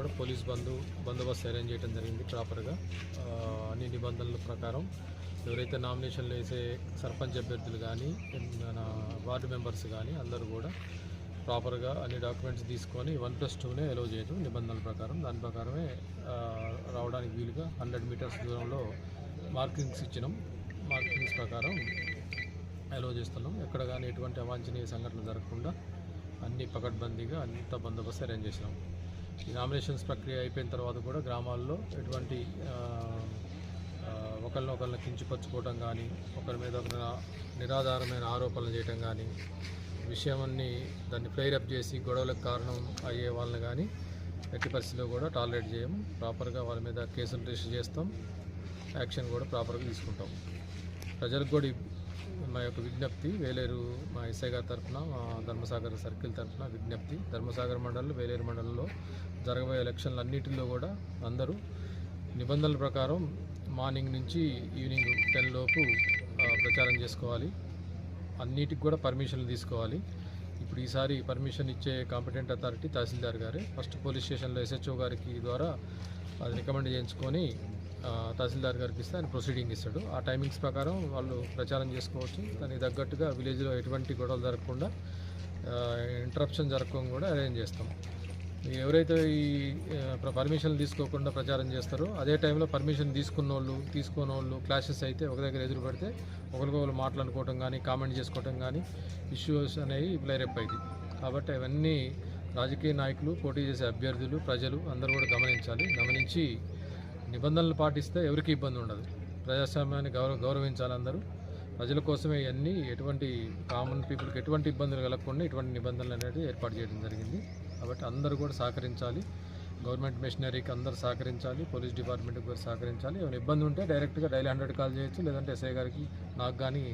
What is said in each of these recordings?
కూడా పోలీస్ బంధు బందోబస్తు అరేంజ్ చేయడం జరిగింది ప్రాపర్గా. అన్ని నిబంధనల ప్రకారం ఎవరైతే నామినేషన్లు వేసే సర్పంచ్ అభ్యర్థులు కానీ మన వార్డు మెంబర్స్ కానీ అందరూ కూడా ప్రాపర్గా అన్ని డాక్యుమెంట్స్ తీసుకొని వన్ ప్లస్ టూనే ఎలో చేయడం నిబంధనల ప్రకారం. దాని ప్రకారమే రావడానికి వీలుగా హండ్రెడ్ మీటర్స్ దూరంలో మార్కింగ్స్ ఇచ్చినాం. మార్కింగ్స్ ప్రకారం అలో చేస్తున్నాం. ఎక్కడ కానీ ఎటువంటి అవాంఛనీయ సంఘటనలు జరగకుండా అన్ని పకడ్బందీగా అంత బందోబస్తు అరేంజ్ చేసినాం. ఈ నామినేషన్స్ ప్రక్రియ అయిపోయిన తర్వాత కూడా గ్రామాల్లో ఎటువంటి ఒకరిని ఒకరిని కించపరచుకోవటం కానీ ఒకరి మీద ఒక నిరాధారమైన ఆరోపణలు చేయటం కానీ విషయాన్ని దాన్ని ప్రేరప్ చేసి గొడవలకు కారణం అయ్యే వాళ్ళని కానీ ఎట్టి పరిస్థితిలో కూడా టాలరేట్ చేయము. ప్రాపర్గా వాళ్ళ మీద కేసులు రిజిస్టర్ చేస్తాం. యాక్షన్ కూడా ప్రాపర్గా తీసుకుంటాం. ప్రజలకు కూడా మా యొక్క విజ్ఞప్తి వేలేరు మా ఎస్ఐ గారి తరఫున మా ధర్మసాగర్ సర్కిల్ తరఫున విజ్ఞప్తి. ధర్మసాగర్ మండలం వేలేరు మండలంలో జరగబోయే ఎలక్షన్లు అన్నిటిలో కూడా అందరూ నిబంధనల ప్రకారం మార్నింగ్ నుంచి ఈవినింగ్ టెన్ లోపు ప్రచారం చేసుకోవాలి. అన్నిటికి కూడా పర్మిషన్లు తీసుకోవాలి. ఇప్పుడు ఈసారి పర్మిషన్ ఇచ్చే కాంపిటెంట్ అథారిటీ తహసీల్దార్ గారే. ఫస్ట్ పోలీస్ స్టేషన్లో ఎస్హెచ్ఓ గారికి ద్వారా అది రికమెండ్ చేయించుకొని తహసీల్దార్ గారికి ఇస్తే ఆయన ప్రొసీడింగ్ ఇస్తాడు. ఆ టైమింగ్స్ ప్రకారం వాళ్ళు ప్రచారం చేసుకోవచ్చు. దానికి తగ్గట్టుగా విలేజ్లో ఎటువంటి గొడవలు జరగకుండా ఇంటరప్షన్ జరగకుండా కూడా అరేంజ్ చేస్తాం. ఎవరైతే ఈ పర్మిషన్ తీసుకోకుండా ప్రచారం చేస్తారో అదే టైంలో పర్మిషన్ తీసుకున్న వాళ్ళు తీసుకోని వాళ్ళు క్లాషెస్ అయితే ఒక దగ్గర ఎదురు పెడితే ఒకరికొకరు మాట్లాడుకోవటం కానీ కామెంట్ చేసుకోవటం కానీ ఇష్యూస్ అనేవి ప్లేరెప్ అయింది కాబట్టి అవన్నీ రాజకీయ నాయకులు పోటీ చేసే అభ్యర్థులు ప్రజలు అందరూ కూడా గమనించాలి. గమనించి నిబంధనలు పాటిస్తే ఎవరికి ఇబ్బంది ఉండదు. ప్రజాస్వామ్యాన్ని గౌరవ గౌరవించాలి అందరూ. ప్రజల కోసమే ఇవన్నీ ఎటువంటి కామన్ పీపుల్కి ఎటువంటి ఇబ్బందులు కలగకుండా ఇటువంటి నిబంధనలు అనేది ఏర్పాటు చేయడం జరిగింది. కాబట్టి అందరూ కూడా సహకరించాలి. గవర్నమెంట్ మిషనరీకి అందరూ సహకరించాలి. పోలీస్ డిపార్ట్మెంట్కి కూడా సహకరించాలి. ఏమైనా ఇబ్బంది ఉంటే డైరెక్ట్గా డైలీ హండ్రెడ్ కాల్ చేయొచ్చు. లేదంటే ఎస్ఐ గారికి నాకు కానీ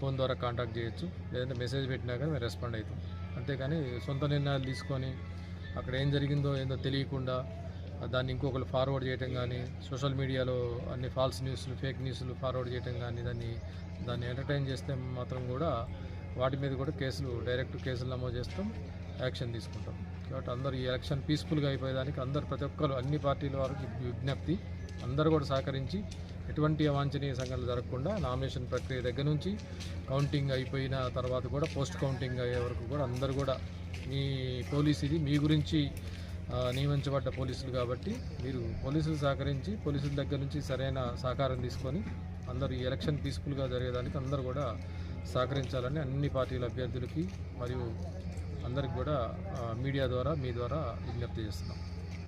ఫోన్ ద్వారా కాంటాక్ట్ చేయొచ్చు. లేదంటే మెసేజ్ పెట్టినా కానీ మేము రెస్పాండ్ అవుతాం. అంతేకాని సొంత నిర్ణయాలు తీసుకొని అక్కడ ఏం జరిగిందో ఏందో తెలియకుండా దాన్ని ఇంకొకరు ఫార్వర్డ్ చేయటం కానీ సోషల్ మీడియాలో అన్ని ఫాల్స్ న్యూస్లు ఫేక్ న్యూస్లు ఫార్వర్డ్ చేయటం కానీ దాన్ని దాన్ని ఎంటర్టైన్ చేస్తే మాత్రం కూడా వాటి మీద కూడా కేసులు డైరెక్ట్ కేసులు నమోదు చేస్తాం యాక్షన్ తీసుకుంటాం. కాబట్టి అందరూ ఈ ఎలక్షన్ పీస్ఫుల్గా అయిపోయేదానికి అందరు ప్రతి ఒక్కరు అన్ని పార్టీల వారికి విజ్ఞప్తి అందరూ కూడా సహకరించి ఎటువంటి అవాంఛనీయ సంఘటనలు జరగకుండా నామినేషన్ ప్రక్రియ దగ్గర నుంచి కౌంటింగ్ అయిపోయిన తర్వాత కూడా పోస్ట్ కౌంటింగ్ అయ్యే వరకు కూడా అందరూ కూడా మీ పోలీస్ ఇది మీ గురించి నియమించబడ్డ పోలీసులు కాబట్టి మీరు పోలీసులు సహకరించి పోలీసుల దగ్గర నుంచి సరైన సహకారం తీసుకొని అందరూ ఈ ఎలక్షన్ పీస్ఫుల్గా జరిగేదానికి అందరూ కూడా సహకరించాలని అన్ని పార్టీల అభ్యర్థులకి మరియు అందరికి కూడా మీడియా ద్వారా మీ ద్వారా విజ్ఞప్తి చేస్తున్నాం.